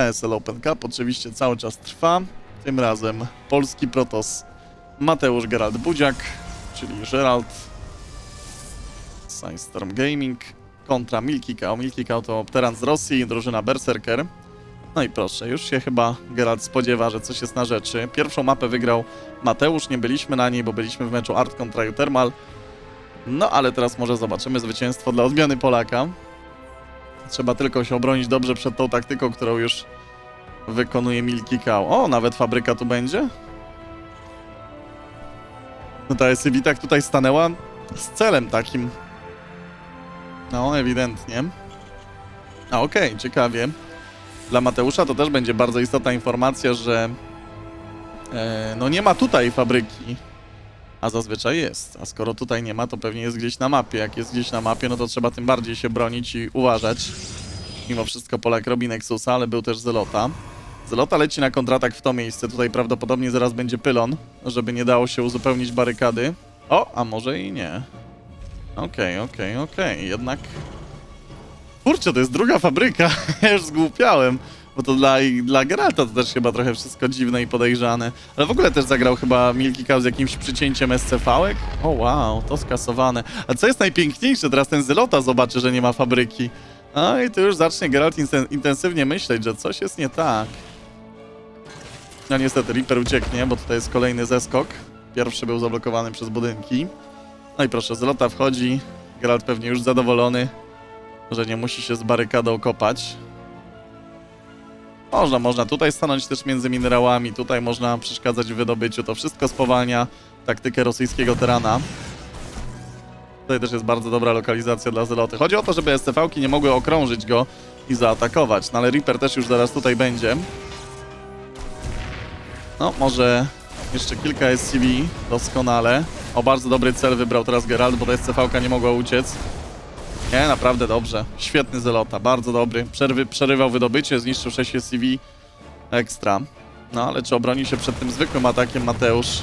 ESL Open Cup oczywiście cały czas trwa. Tym razem polski protos Mateusz Gerald Budziak, czyli Gerald Sandstorm Gaming kontra Milky Cow. Milky Cow to Pteran z Rosji, drużyna Berserker. No i proszę, już się chyba Gerald spodziewa, że coś jest na rzeczy. Pierwszą mapę wygrał Mateusz, nie byliśmy na niej, bo byliśmy w meczu Art kontra Utermal. No ale teraz może zobaczymy zwycięstwo dla odmiany Polaka. Trzeba tylko się obronić dobrze przed tą taktyką, którą już wykonuje Milky. O, nawet fabryka tu będzie? No ta SCV tak tutaj stanęła z celem takim. No, ewidentnie. A okej, ciekawie. Dla Mateusza to też będzie bardzo istotna informacja, że e, no nie ma tutaj fabryki, a zazwyczaj jest. A skoro tutaj nie ma, to pewnie jest gdzieś na mapie. Jak jest gdzieś na mapie, no to trzeba tym bardziej się bronić i uważać. Mimo wszystko Polak robi Nexusa, ale był też Zelota. Zelota leci na kontratak w to miejsce. Tutaj prawdopodobnie zaraz będzie pylon, żeby nie dało się uzupełnić barykady. O, a może i nie. Okej, okej, okej. Jednak... Kurczę, to jest druga fabryka. ja już zgłupiałem. Bo to dla, dla Geralta to też chyba trochę wszystko dziwne i podejrzane. Ale w ogóle też zagrał chyba Milky Cow z jakimś przycięciem SCV-ek. O wow, to skasowane. A co jest najpiękniejsze, teraz ten Zelota zobaczy, że nie ma fabryki. No i tu już zacznie Geralt inten- intensywnie myśleć, że coś jest nie tak. No niestety Reaper ucieknie, bo tutaj jest kolejny zeskok. Pierwszy był zablokowany przez budynki. No i proszę, Zelota wchodzi. Geralt pewnie już zadowolony, że nie musi się z barykadą kopać. Można, można tutaj stanąć też między minerałami, tutaj można przeszkadzać w wydobyciu. To wszystko spowalnia taktykę rosyjskiego terana. Tutaj też jest bardzo dobra lokalizacja dla Zeloty. Chodzi o to, żeby SCV-ki nie mogły okrążyć go i zaatakować. No ale Reaper też już zaraz tutaj będzie. No, może jeszcze kilka SCV. Doskonale. O, bardzo dobry cel wybrał teraz Geralt, bo ta SCV-ka nie mogła uciec. Nie, naprawdę dobrze. Świetny Zelota, bardzo dobry. Przerwy, przerywał wydobycie, zniszczył 6 SCV. Ekstra. No, ale czy obroni się przed tym zwykłym atakiem Mateusz?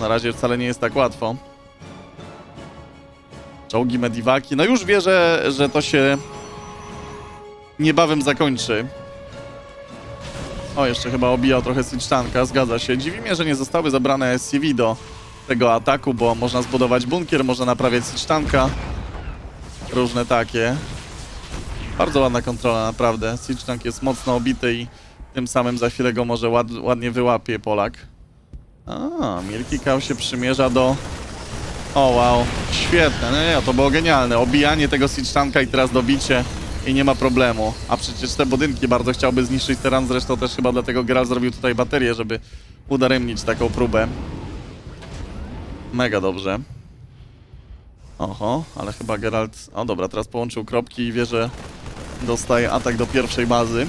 Na razie wcale nie jest tak łatwo. Czołgi Mediwaki. No już wie, że, że to się niebawem zakończy. O, jeszcze chyba obijał trochę Switchtanka, zgadza się. Dziwi mnie, że nie zostały zabrane SCV do tego ataku, bo można zbudować bunkier, można naprawiać Switchtanka. Różne takie. Bardzo ładna kontrola, naprawdę. Switchtank jest mocno obity i tym samym za chwilę go może ład, ładnie wyłapie Polak. A, Milky Cow się przymierza do o wow, świetne, no nie, to było genialne. Obijanie tego Siege i teraz dobicie i nie ma problemu. A przecież te budynki bardzo chciałby zniszczyć teren, zresztą też chyba dlatego Geralt zrobił tutaj baterię, żeby udaremnić taką próbę. Mega dobrze. Oho, ale chyba Geralt... O dobra, teraz połączył kropki i wie, że dostaje atak do pierwszej bazy.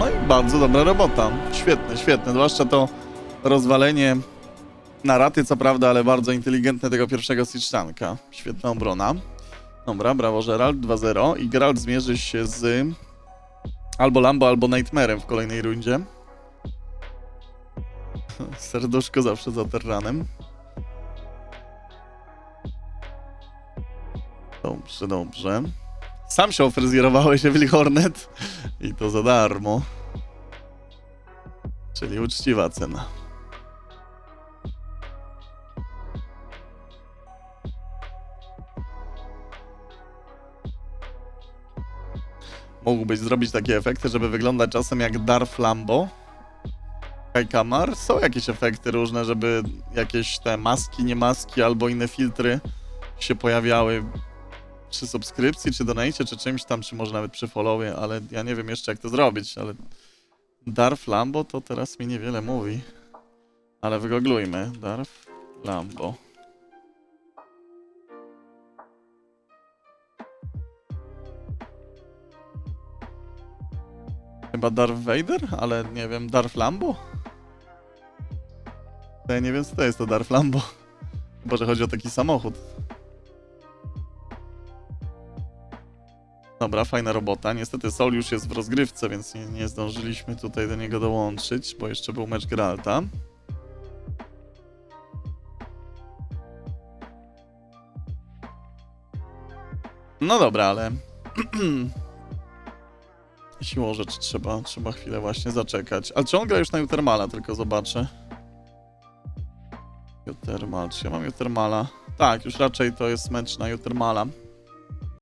No i bardzo dobra robota. Świetne, świetne. Zwłaszcza to rozwalenie na raty, co prawda, ale bardzo inteligentne tego pierwszego Sicztanka. Świetna obrona. Dobra, brawo Gerald, 2-0. I Gerald zmierzy się z albo Lambo, albo Nightmarem w kolejnej rundzie. Serduszko zawsze za terranem. Dobrze, dobrze. Sam się ofryzjerowałeś, Evil Hornet. I to za darmo. Czyli uczciwa cena. Mógłbyś zrobić takie efekty, żeby wyglądać czasem jak Darth Lambo. Kajkamar. Są jakieś efekty różne, żeby jakieś te maski, nie maski albo inne filtry się pojawiały przy subskrypcji, czy donajcie, czy czymś tam, czy może nawet przy followie, ale ja nie wiem jeszcze jak to zrobić, ale Darth Lambo to teraz mi niewiele mówi. Ale wygooglujmy. Darth Lambo. Chyba Darth Vader, ale nie wiem, Darth Lambo? Ja nie wiem, co to jest to Darth Lambo. Chyba, że chodzi o taki samochód. Dobra, fajna robota. Niestety Sol już jest w rozgrywce, więc nie, nie zdążyliśmy tutaj do niego dołączyć, bo jeszcze był mecz Geralta. No dobra, ale siłą rzeczy trzeba, trzeba chwilę właśnie zaczekać. Ale czy on gra już na Jutermala, tylko zobaczę. Jutermal, czy ja mam Jutermala? Tak, już raczej to jest mecz na Jutermala.